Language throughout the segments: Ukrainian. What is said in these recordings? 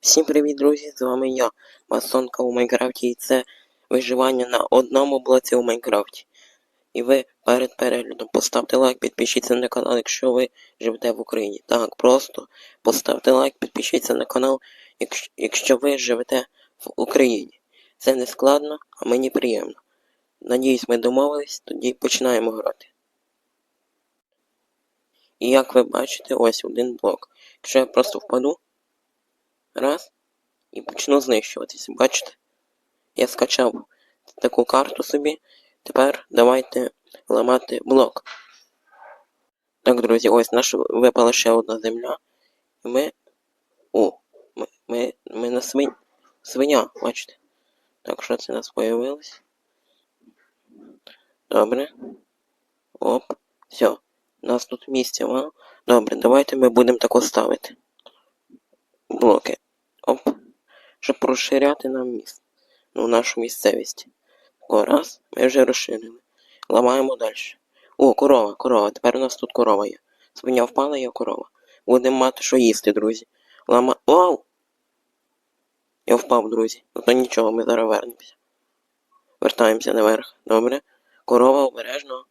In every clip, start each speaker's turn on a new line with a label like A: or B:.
A: Всім привіт, друзі! З вами я, Масонка у Майнкрафті, і це виживання на одному блоці у Майнкрафті. І ви перед переглядом поставте лайк, підпишіться на канал, якщо ви живете в Україні. Так, просто поставте лайк, підпишіться на канал, якщо, ви живете в Україні. Це не складно, а мені приємно. Надіюсь, ми домовились, тоді починаємо грати. І як ви бачите, ось один блок. Якщо я просто впаду, Раз. І почну знищуватися. Бачите? Я скачав таку карту собі. Тепер давайте ламати блок. Так, друзі, ось наша випала ще одна земля. І ми. О! Ми, ми, ми на свинь... свиня, бачите? Так, що це у нас появилось? Добре. Оп. Все. У нас тут місця мало. Добре, давайте ми будемо тако ставити. Блоки. Оп. Щоб розширяти нам міст. Ну, нашу місцевість. О, раз, ми вже розширили. Ламаємо далі. О, корова, корова. Тепер у нас тут корова є. Свиня впала, є корова. Будемо мати що їсти, друзі. Лама. Вау! Я впав, друзі. Ну то нічого, ми зараз вернемося. Вертаємося наверх. Добре. Корова обережно.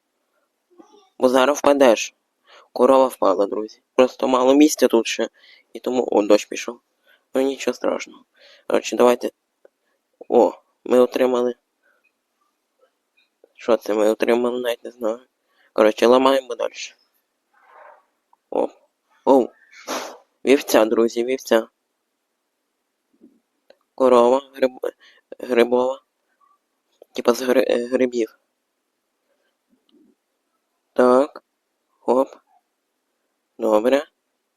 A: Бо зараз впадеш. Корова впала, друзі. Просто мало місця тут ще. І тому о, дощ пішов. Ну нічого страшного. Коротше, давайте. О, ми отримали. Що це ми отримали, навіть не знаю. Коротше, ламаємо далі. О. Оу. Вівця, друзі, вівця. Корова гриб... грибова. Типа з гри... грибів. Так. Оп. Добре.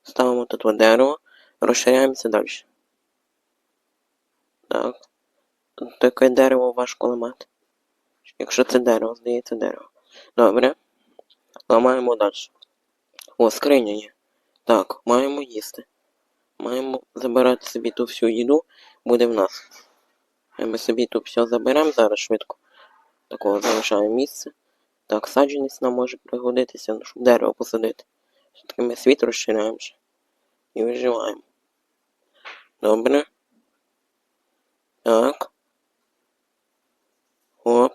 A: Ставимо тут дерево. Розширяємося далі. Так. Таке дерево важко ламати. Якщо це дерево, здається дерево. Добре. Ламаємо далі. О, скриня є. Так, маємо їсти. Маємо забирати собі ту всю їду, буде в нас. Ми собі тут все заберемо зараз швидко. Такого залишаємо місце. Так, саджанець нам може пригодитися, ну, щоб дерево посадити. Все-таки ми світ розширяємо ще. І виживаємо. Добре. Так. Оп.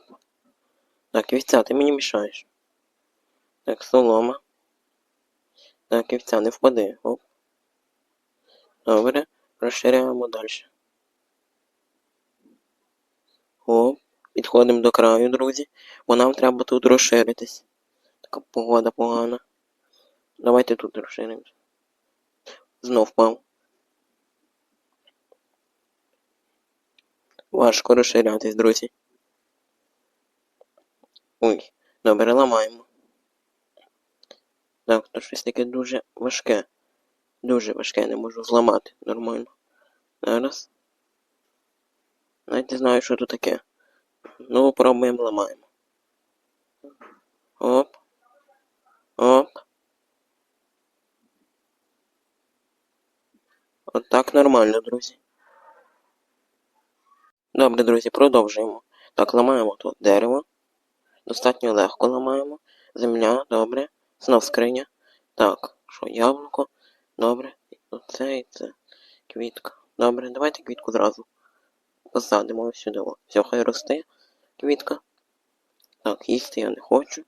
A: Так, вівця, ти мені мішаєш. Так, солома. Так, вівця, не впади. Оп. Добре. Розширяємо далі. Оп. Підходимо до краю, друзі. Бо нам треба тут розширитись. Така погода погана. Давайте тут розширимося. Знов впав. Важко розширятись, друзі. Ой, добре, ламаємо. Так, то щось таке дуже важке. Дуже важке, не можу зламати нормально. Зараз. Навіть не знаю, що тут таке. Ну, пробуємо ламаємо. Оп. Оп. От так нормально, друзі. Добре, друзі, продовжуємо. Так, ламаємо тут дерево. Достатньо легко ламаємо. Земля, добре. Знов скриня. Так, що, яблуко? Добре. Оце і це. Квітка. Добре, давайте квітку зразу. Посадимо сюди. Все, хай росте. Квітка. Так, їсти я не хочу.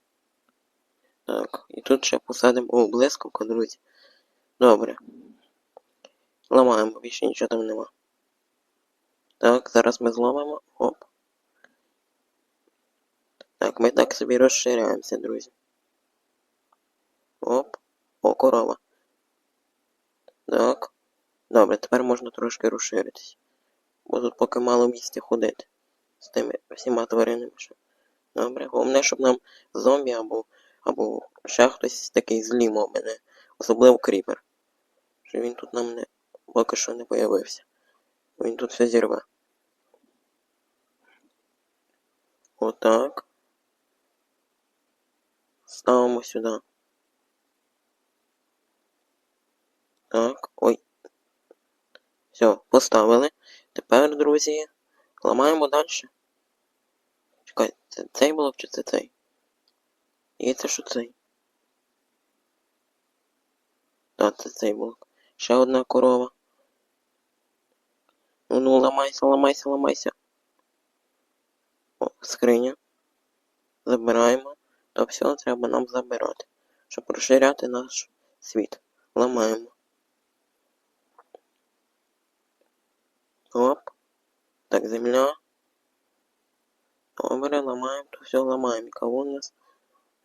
A: Так, і тут ще посадимо. О, блискавка, друзі. Добре. Ламаємо, більше нічого там нема. Так, зараз ми зламаємо. Оп. Так, ми так собі розширяємося, друзі. Оп. О, корова. Так. Добре, тепер можна трошки розширитись. Бо тут поки мало місця ходити. З тими всіма тваринами. Що. Добре. Головне, щоб нам зомбі або або ще хтось такий злі мов мене. Особливо кріпер. Що він тут нам не поки що не появився. Все зірве. Отак. Ставимо сюди. Так, ой. Все, поставили. Тепер, друзі, ламаємо далі. Чекай, це цей блок чи це цей? І це що цей? Так, це цей блок. Ще одна корова. Ну ну ламайся, ламайся, ламайся. О, скриня. Забираємо. То все треба нам забирати. Щоб розширяти наш світ. Ламаємо. Оп. Так, земля. Добре, ламаємо, то все ламаємо. Кого у нас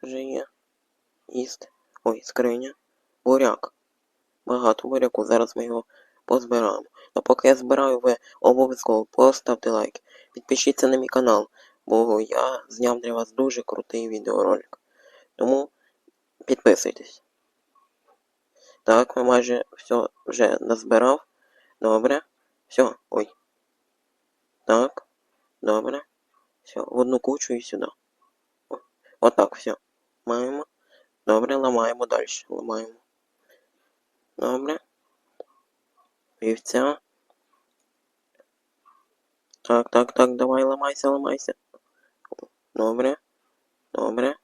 A: вже є? Їсти. Ой, скриня. Буряк. Багато буряку. Зараз ми його позбираємо. А поки я збираю, ви обов'язково поставте лайк. Підпишіться на мій канал, бо я зняв для вас дуже крутий відеоролик. Тому підписуйтесь. Так, ми майже все вже назбирав. Добре. Все, ой. Так. Добре. Все, в одну кучу і сюди. Отак, все. Маємо. Добре, ламаємо далі. Ламаємо. Добре. Вівця. Так, так, так, давай, ламайся, ламайся. Добре. Добре.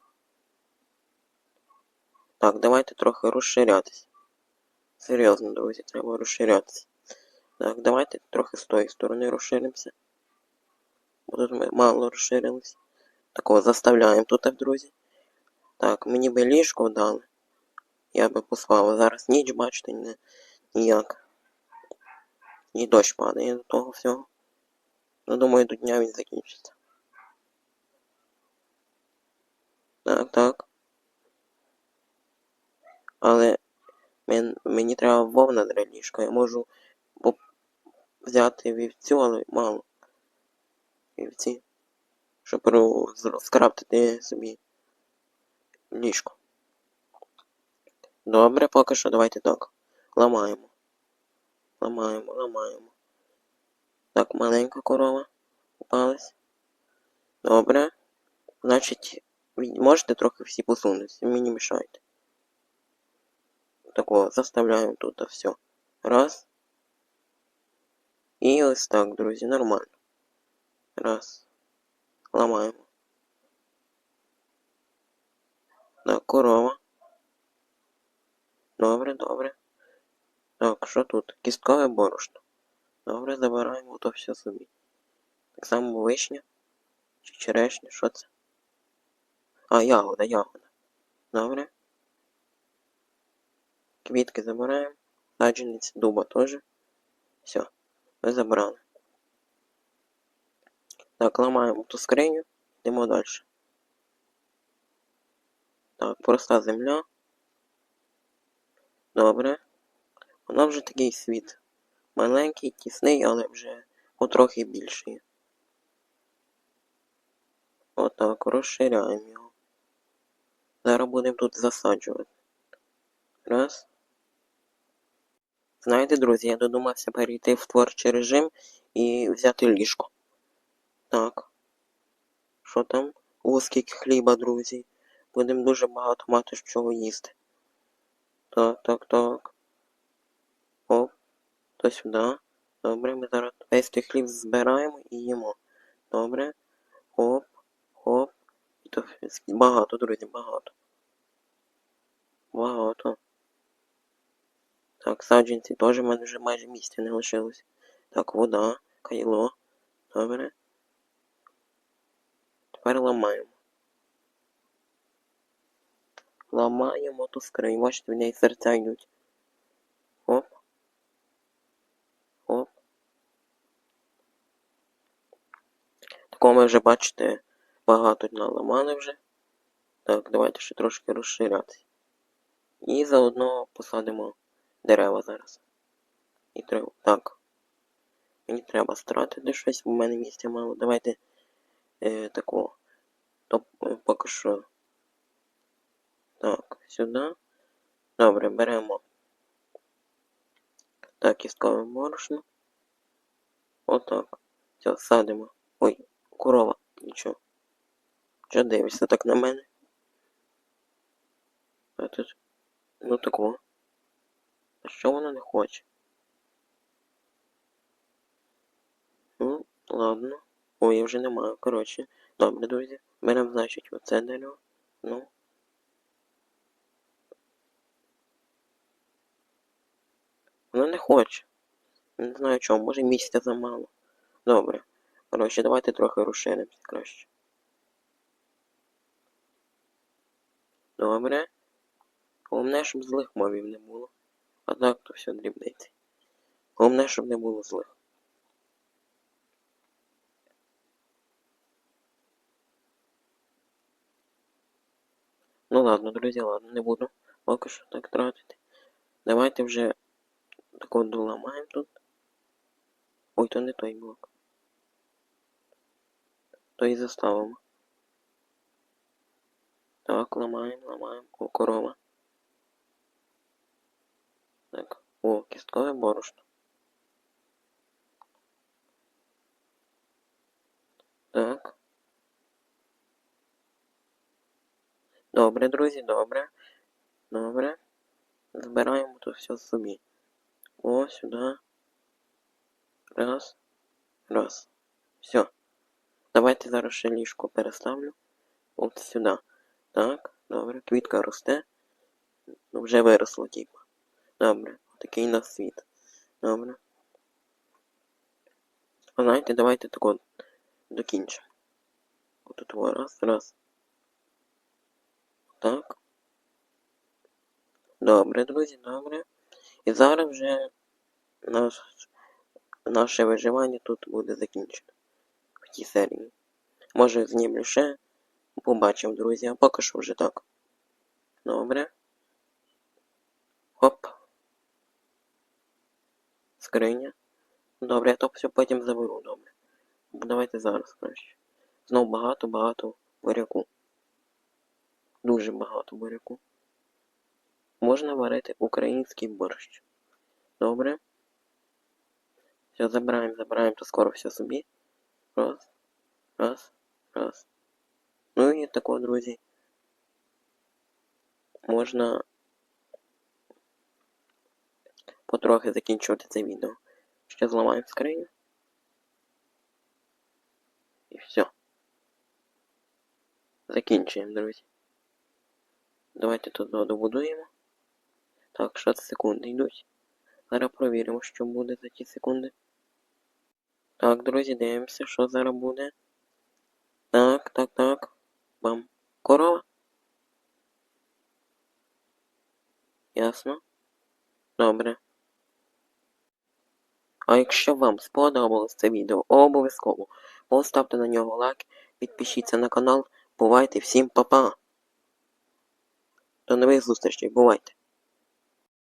A: Так, давайте трохи розширятись. Серйозно, друзі, треба розширятися. Так, давайте трохи з тої сторони розширимося. Бо тут ми мало розширились. Такого заставляємо тут, друзі. Так, мені би ліжко дали. Я би послав. Зараз ніч, бачите, не, ніяк. І дощ падає до того всього. Ну, думаю, до дня він закінчиться. Так, так. Але мен, мені треба вовна для ліжка. Я можу взяти вівцю, але мало. Вівці. Щоб розкрафтити собі ліжко. Добре, поки що давайте так. Ламаємо. Ламаємо, ламаємо. Так, маленька корова попалась. Добре. Значить, ви можете трохи всі посунутися, мені мішаєте. Такого заставляємо тут все. Раз. І ось так, друзі, нормально. Раз. Ламаємо. Так, корова. Добре, добре. Так, що тут? Кісткове борошно. Добре, забираємо то все собі. Так само вишня. Чи черешня, що це? А, ягода, ягода. Добре. Квітки забираємо. Саджанець дуба теж. Все, ми забрали. Так, ламаємо ту скриню, йдемо далі. Так, проста земля. Добре. Вона вже такий світ. Маленький, тісний, але вже потрохи більший. Отак, розширяємо його. Зараз будемо тут засаджувати. Раз. Знаєте, друзі, я додумався перейти в творчий режим і взяти ліжко. Так. Що там? О, хліба, друзі. Будемо дуже багато мати з чого їсти. Так, так, так. То сюди. Добре, ми зараз весь той хліб збираємо і їмо. Добре. Оп, оп. І то багато, друзі, багато. Багато. Так, саджанці теж в мене вже майже місця не лишилось. Так, вода, кайло. Добре. Тепер ламаємо. Ламаємо ту скринь. Бачите, в неї серця йдуть. Оп. Оп. Такого ми вже, бачите, багато наламали вже. Так, давайте ще трошки розширятися. І заодно посадимо дерева зараз. І треба. Так. Мені треба стратити щось, бо в мене місця мало. Давайте е, такого. То е, поки що. Так, сюди. Добре, беремо. Так, кісткове борошно. Отак. Все, садимо. Ой, корова, нічого. Що дивишся так на мене? А тут. Ну такого. А що вона не хоче? Ну, ладно. Ой, я вже не маю. Коротше. Добре, друзі. Беремо, значить, оце дерево. Ну. Вона не хоче. Не знаю чому, може місця замало. Добре. Коротше, давайте трохи розширимося краще. Добре. Головне, щоб злих мобів не було. А так то все дрібниці. Головне, щоб не було злих. Ну ладно, друзі, ладно, не буду поки що так тратити. Давайте вже так от доламаємо тут. Ой, то не той блок. То і заставимо. Так, ламаємо, ламаємо. О, корова. Так, о, кісткове борошно. Так. Добре, друзі, добре. Добре. Збираємо тут все собі. О, сюди. Раз. Раз. Все. Давайте зараз ще ліжко переставлю. От сюди. Так, добре. Квітка росте. Ну, вже виросло, типу. Добре. Такий у нас світ. Добре. А знаєте, давайте так от докінчимо. Отут во, раз, раз. Так. Добре, друзі, добре. І зараз вже наш, наше виживання тут буде закінчено. В серії. Може знімлю ще. Побачимо, друзі, а поки що вже так. Добре. Хоп. Скриня. Добре, я то все потім заберу, добре. Давайте зараз краще. Знов багато-багато буряку. Дуже багато буряку. Можна варити український борщ. Добре. Все, забираємо, забираємо, то скоро все собі. Раз, раз, раз. Ну і тако, друзі. Можна потрохи закінчувати це відео. Ще зламаємо скриню. І все. Закінчуємо, друзі. Давайте тут добудуємо. Так, 6 секунд йдуть. Зараз провіримо, що буде за ті секунди. Так, друзі, дивимося, що зараз буде. Так, так, так. Бам. Корова. Ясно. Добре. А якщо вам сподобалось це відео, обов'язково поставте на нього лайк, підпишіться на канал. Бувайте всім па-па! До нових зустрічей, бувайте!